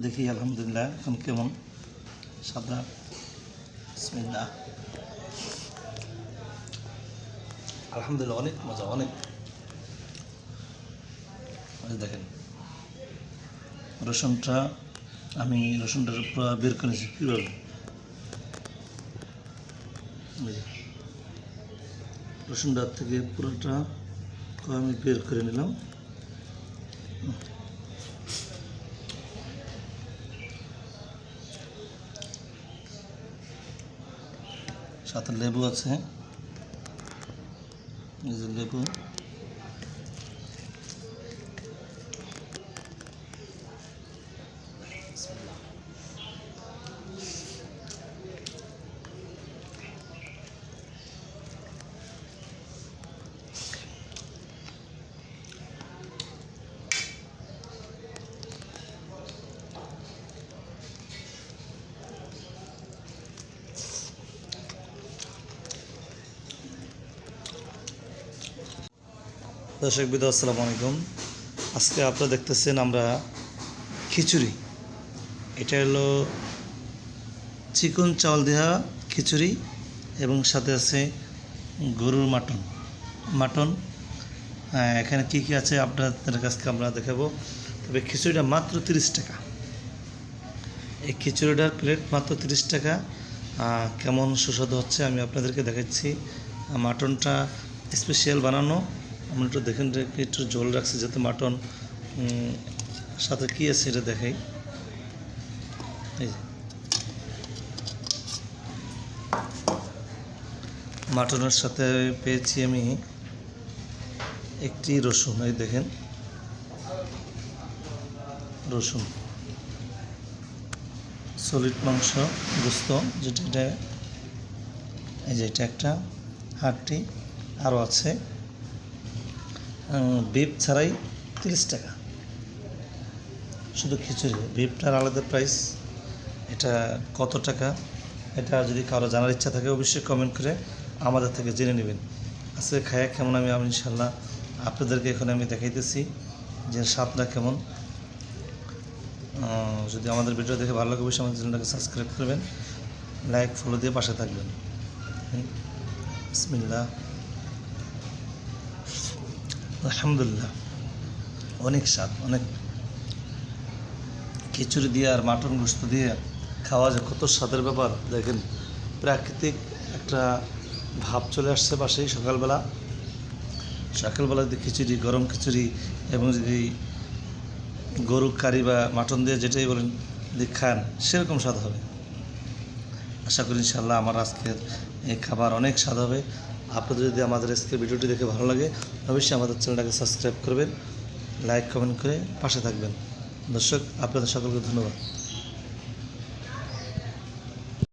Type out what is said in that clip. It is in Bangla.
দেখি, আলহামদুলিল্লাহ, এখন কেমন? সাদা। বিসমিল্লাহ। আলহামদুলিল্লাহ, অনেক মজা, অনেক। দেখেন, রসুনটা আমি রসুনটা বের করেছি কীভাবে? রসুনটার থেকে পুরোটা আমি বের করে নিলাম। সাথে লেবু আছে। এই যে লেবু। দর্শক বিদ আসসালামু আলাইকুম। আজকে আপনারা দেখতেছেন আমরা খিচুড়ি। এটা হলো চিকন চাউল দেওয়া খিচুড়ি এবং সাথে আছে গরুর মাটন। মাটন এখানে কী কী আছে আপনাদের কাছকে আমরা দেখাবো। তবে খিচুড়িটা মাত্র তিরিশ টাকা। এই খিচুড়িটার প্লেট মাত্র তিরিশ টাকা। কেমন সুস্বাদু হচ্ছে আমি আপনাদেরকে দেখাচ্ছি। মাটনটা স্পেশাল বানানো। আমি একটু দেখেন একটু জল রাখছি যাতে মাটন সাথে কী আছে এটা দেখাই। মাটনের সাথে পেয়েছি আমি একটি রসুন, এই দেখেন। রসুন। সলিড মাংস গোস্ত, যেটা এটা, এই যে এটা একটা হাড্ডি আরও আছে। বিফ ছাড়াই তিরিশ টাকা। শুধু খিচুড়ি বিফটার আলাদা প্রাইস এটা কত টাকা? এটা যদি কারও জানার ইচ্ছা থাকে অবশ্যই কমেন্ট করে আমাদের থেকে জেনে নেবেন। আজকে খায়া কেমন আমি আমি ইনশাল্লাহ আপনাদেরকে এখানে আমি দেখাইতেছি যে স্বাদটা কেমন। যদি আমাদের ভিডিও দেখে ভালো লাগে, অবশ্যই আমাদের চ্যানেলটাকে সাবস্ক্রাইব করবেন। লাইক ফলো দিয়ে পাশে থাকবেন। হুম। আলহামদুলিল্লাহ। অনেক স্বাদ, অনেক খিচুড়ি দিয়ে আর মাটন গোস্ত দিয়ে খাওয়া যায়। কত স্বাদের ব্যাপার। দেখেন, প্রাকৃতিক একটা ভাব চলে আসছে পাশেই সকালবেলা। সকালবেলা যদি খিচুড়ি, গরম খিচুড়ি এবং যদি গরু কারি বা মাটন দিয়ে যেটাই বলেন যদি খান, সেরকম স্বাদ হবে। আশা করি ইনশাল্লাহ আমার আজকের এই খাবার অনেক স্বাদ হবে। আপনাদের যদি আমাদের আজকের ভিডিওটি দেখে ভালো লাগে, অবশ্যই আমাদের চ্যানেলটাকে সাবস্ক্রাইব করবেন, লাইক, কমেন্ট করে পাশে থাকবেন। দর্শক, আপনাদের সকলকে ধন্যবাদ।